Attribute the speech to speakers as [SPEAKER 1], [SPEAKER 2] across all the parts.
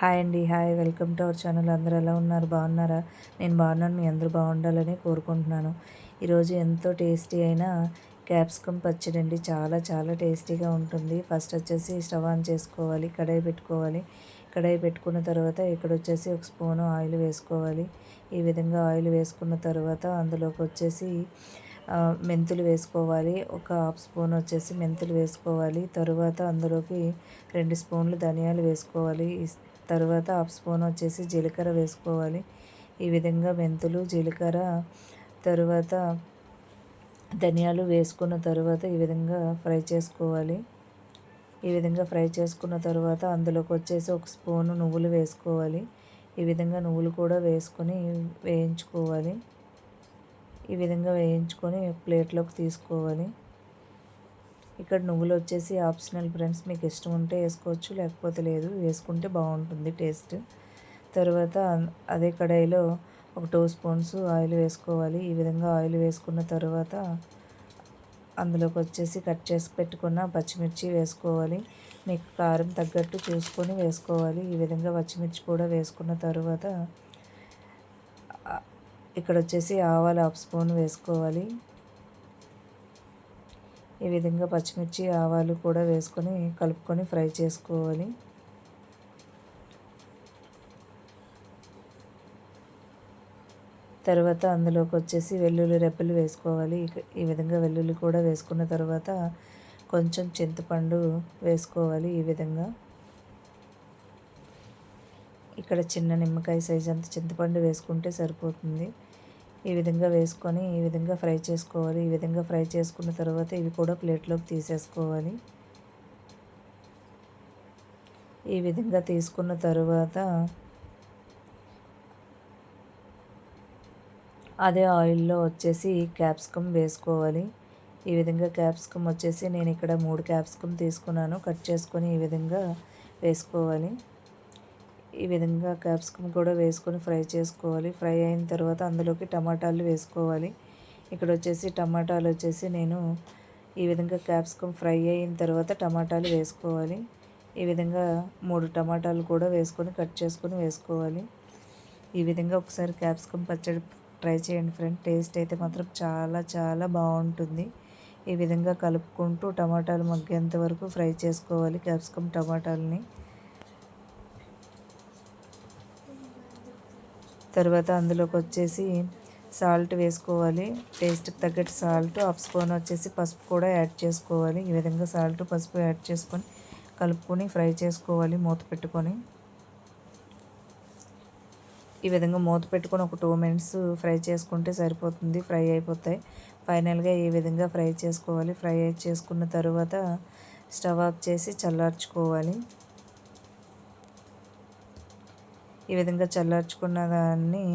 [SPEAKER 1] Hi అండి hi. Welcome to our channel. అందరూ ఎలా ఉన్నారు? బాగున్నారా? నేను బాగున్నాను. మీ అందరూ బాగుండాలని కోరుకుంటున్నాను. ఈరోజు ఎంతో టేస్టీ అయిన క్యాప్సికమ్ పచ్చడి అండి. చాలా చాలా టేస్టీగా ఉంటుంది. ఫస్ట్ వచ్చేసి స్టవ్ ఆన్ చేసుకోవాలి కడాయి పెట్టుకోవాలి. కడాయి పెట్టుకున్న తర్వాత ఇక్కడ వచ్చేసి ఒక స్పూను ఆయిల్ వేసుకోవాలి. ఈ విధంగా ఆయిల్ వేసుకున్న తర్వాత అందులోకి వచ్చేసి మెంతులు వేసుకోవాలి. ఒక హాఫ్ స్పూన్ వచ్చేసి మెంతులు వేసుకోవాలి. తరువాత అందులోకి రెండు స్పూన్లు ధనియాలు వేసుకోవాలి. తర్వాత హాఫ్ స్పూన్ వచ్చేసి జీలకర్ర వేసుకోవాలి. ఈ విధంగా మెంతులు జీలకర్ర తరువాత ధనియాలు వేసుకున్న తర్వాత ఈ విధంగా ఫ్రై చేసుకోవాలి. ఈ విధంగా ఫ్రై చేసుకున్న తర్వాత అందులోకి వచ్చేసి ఒక స్పూను నువ్వులు వేసుకోవాలి. ఈ విధంగా నువ్వులు కూడా వేసుకొని వేయించుకోవాలి. ఈ విధంగా వేయించుకొని ప్లేట్లోకి తీసుకోవాలి. ఇక్కడ నువ్వులు వచ్చేసి ఆప్షనల్ ఫ్రెండ్స్ మీకు ఇష్టం ఉంటే వేసుకోవచ్చు లేకపోతే లేదు. వేసుకుంటే బాగుంటుంది టేస్ట్. తర్వాత అదే కడాయిలో ఒక టూ స్పూన్స్ ఆయిల్ వేసుకోవాలి. ఈ విధంగా ఆయిల్ వేసుకున్న తర్వాత అందులోకి వచ్చేసి కట్ చేసి పెట్టుకున్న పచ్చిమిర్చి వేసుకోవాలి. మీకు కారం తగ్గట్టు చూసుకొని వేసుకోవాలి. ఈ విధంగా పచ్చిమిర్చి కూడా వేసుకున్న తర్వాత ఇక్కడ వచ్చేసి ఆవాలు హాఫ్ స్పూన్ వేసుకోవాలి. ఈ విధంగా పచ్చిమిర్చి ఆవాలు కూడా వేసుకొని కలుపుకొని ఫ్రై చేసుకోవాలి. తర్వాత అందులోకి వచ్చేసి వెల్లుల్లి రెప్పలు వేసుకోవాలి. ఈ విధంగా వెల్లుల్లి కూడా వేసుకున్న తర్వాత కొంచెం చింతపండు వేసుకోవాలి ఈ విధంగా. ఇక్కడ చిన్న నిమ్మకాయ సైజ్ అంత చింతపండు వేసుకుంటే సరిపోతుంది. ఈ విధంగా వేసుకొని ఈ విధంగా ఫ్రై చేసుకోవాలి. ఈ విధంగా ఫ్రై చేసుకున్న తర్వాత ఇవి కూడా ప్లేట్లోకి తీసేసుకోవాలి. ఈ విధంగా తీసుకున్న తరువాత అదే ఆయిల్లో వచ్చేసి క్యాప్సికమ్ వేసుకోవాలి. ఈ విధంగా క్యాప్సికమ్ వచ్చేసి నేను ఇక్కడ మూడు క్యాప్సికమ్ తీసుకున్నాను. కట్ చేసుకొని ఈ విధంగా వేసుకోవాలి. ఈ విధంగా క్యాప్సికమ్ కూడా వేసుకొని ఫ్రై చేసుకోవాలి. ఫ్రై అయిన తర్వాత అందులోకి టమాటాలు వేసుకోవాలి. ఇక్కడ వచ్చేసి టమాటాలు వచ్చేసి నేను ఈ విధంగా క్యాప్సికమ్ ఫ్రై అయిన తర్వాత టమాటాలు వేసుకోవాలి. ఈ విధంగా మూడు టమాటాలు కూడా వేసుకొని కట్ చేసుకొని వేసుకోవాలి. ఈ విధంగా ఒకసారి క్యాప్సికమ్ పచ్చడి ట్రై చేయండి ఫ్రెండ్. టేస్ట్ అయితే మాత్రం చాలా చాలా బాగుంటుంది. ఈ విధంగా కలుపుకుంటూ టమాటాలు మగ్గేంత వరకు ఫ్రై చేసుకోవాలి క్యాప్సికమ్ టమాటాలని. తర్వాత అందులోకి వచ్చేసి సాల్ట్ వేసుకోవాలి. టేస్ట్కి తగ్గట్టు సాల్ట్ హాఫ్ స్పూన్ వచ్చేసి పసుపు కూడా యాడ్ చేసుకోవాలి. ఈ విధంగా సాల్ట్ పసుపు యాడ్ చేసుకొని కలుపుకొని ఫ్రై చేసుకోవాలి మూత పెట్టుకొని. ఈ విధంగా మూత పెట్టుకొని ఒక టూ మినిట్స్ ఫ్రై చేసుకుంటే సరిపోతుంది. ఫ్రై అయిపోతాయి. ఫైనల్గా ఈ విధంగా ఫ్రై చేసుకోవాలి. ఫ్రై చేసుకున్న తర్వాత స్టవ్ ఆఫ్ చేసి చల్లార్చుకోవాలి. ఈ విధంగా చల్లార్చుకున్న దాన్ని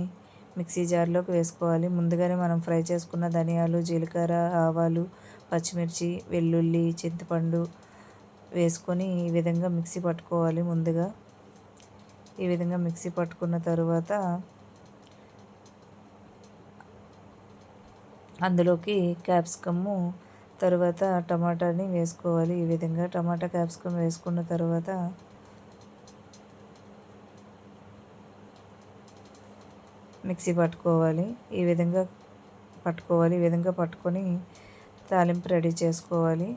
[SPEAKER 1] మిక్సీ జార్లోకి వేసుకోవాలి. ముందుగానే మనం ఫ్రై చేసుకున్న ధనియాలు జీలకర్ర ఆవాలు పచ్చిమిర్చి వెల్లుల్లి చింతపండు వేసుకొని ఈ విధంగా మిక్సీ పట్టుకోవాలి ముందుగా. ఈ విధంగా మిక్సీ పట్టుకున్న తర్వాత అందులోకి క్యాప్సికము తర్వాత టమాటాని వేసుకోవాలి. ఈ విధంగా టమాటా క్యాప్సికమ్ వేసుకున్న తర్వాత మిక్సీ పట్టుకోవాలి. ఈ విధంగా పట్టుకోవాలి. ఈ విధంగా పట్టుకొని తాలింపు రెడీ చేసుకోవాలి.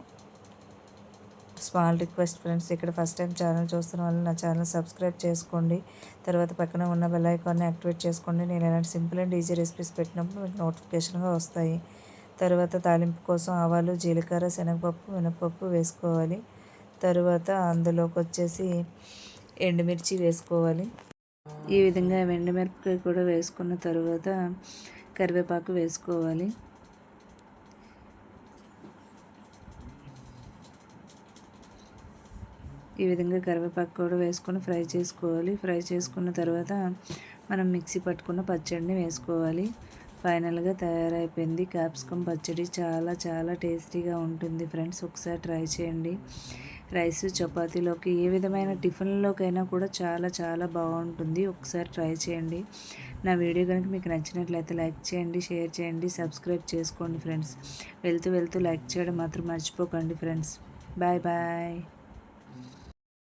[SPEAKER 1] స్మాల్ రిక్వెస్ట్ ఫ్రెండ్స్ ఇక్కడ ఫస్ట్ టైం ఛానల్ చూస్తున్న వాళ్ళు నా ఛానల్ సబ్స్క్రైబ్ చేసుకోండి. తర్వాత పక్కన ఉన్న బెల్ ఐకాన్ని యాక్టివేట్ చేసుకోండి. నేను ఎలాంటి సింపుల్ అండ్ ఈజీ రెసిపీస్ పెట్టినప్పుడు మీకు నోటిఫికేషన్గా వస్తాయి. తర్వాత తాలింపు కోసం ఆవాలు జీలకర్ర శనగపప్పు మినపప్పు వేసుకోవాలి. తర్వాత అందులోకి వచ్చేసి ఎండుమిర్చి వేసుకోవాలి. ఈ విధంగా ఎండుమిరపకాయ కూడా వేసుకున్న తర్వాత కరివేపాకు వేసుకోవాలి. ఈ విధంగా కరివేపాకు కూడా వేసుకొని ఫ్రై చేసుకోవాలి. ఫ్రై చేసుకున్న తర్వాత మనం మిక్సీ పట్టుకున్న పచ్చడిని వేసుకోవాలి. ఫైనల్గా తయారైపోయింది. క్యాప్సికమ్ పచ్చడి చాలా చాలా టేస్టీగా ఉంటుంది ఫ్రెండ్స్. ఒకసారి ట్రై చేయండి. రైస్ చపాతీలోకి ఏ విధమైన టిఫిన్లోకైనా కూడా చాలా చాలా బాగుంటుంది. ఒకసారి ట్రై చేయండి. నా వీడియో కనుక మీకు నచ్చినట్లయితే లైక్ చేయండి షేర్ చేయండి సబ్స్క్రైబ్ చేసుకోండి ఫ్రెండ్స్. వెళ్తూ వెళ్తూ లైక్ చేయడం మాత్రం మర్చిపోకండి ఫ్రెండ్స్. Bye bye.